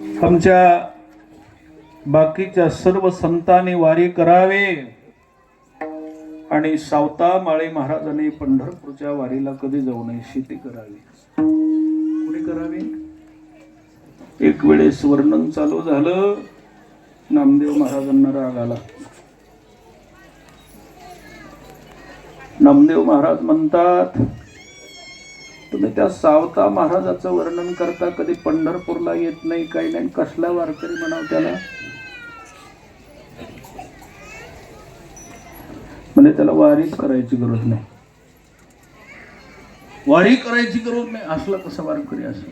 आमच्या बाकीच्या सर्व संतांनी वारी करावे. आणि सावता माळे महाराजांनी पंढरपूरच्या वारीला कधी जाऊ नये शेती करावी. कुणी करावी? एक वेळेस वर्णन चालू झालं नामदेव महाराजांना राग आला. नामदेव महाराज म्हणतात तुम्ही त्या सावता महाराजाचं वर्णन करता कधी पंढरपूरला येत नाही काही नाही. कसला वारकरी म्हणाव त्याला? म्हणजे त्याला वारीच करायची गरज नाही. वारी करायची गरज नाही असला कसा वारकरी असं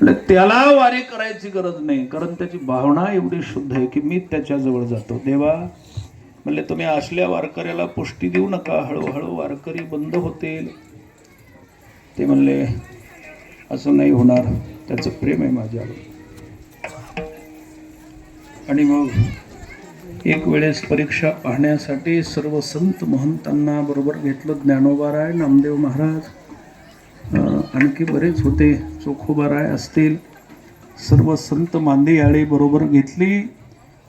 म्हणजे त्याला वारी करायची गरज नाही कारण त्याची भावना एवढी शुद्ध आहे की मी त्याच्याजवळ जातो. देवा म्हणजे तुम्ही असल्या वारकऱ्याला पुष्टी देऊ नका. हळूहळू वारकरी बंद होतील. ते म्हणले असं नाही होणार त्याचं प्रेम आहे माझ्यावर. आणि मग एक वेळेस परीक्षा पाहण्यासाठी सर्व संत महंतांना बरोबर घेतलं ज्ञानोबा राय नामदेव महाराज. आणखी बरेच होते चोखोबा राय असतील. सर्व संत मांदेयाळी बरोबर घेतली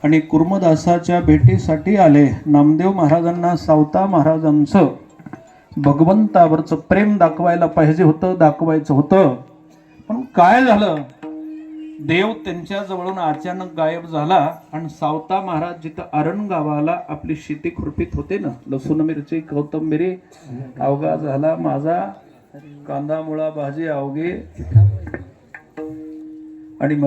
आणि कुर्मदासाच्या भेटीसाठी आले. नामदेव महाराजांना सावता महाराजांचं भगवंतावरचं प्रेम दाखवायला पाहिजे होतं दाखवायचं होतं. पण काय झालं? देव त्यांच्या जवळून अचानक गायब झाला आणि सावता महाराज जिथं अरण गावाला आपली शेती खुरपीत होते ना लसूण मिरची कोथंबिरी अवघा झाला माझा कांदा मुळा भाजी अवघे. आणि मग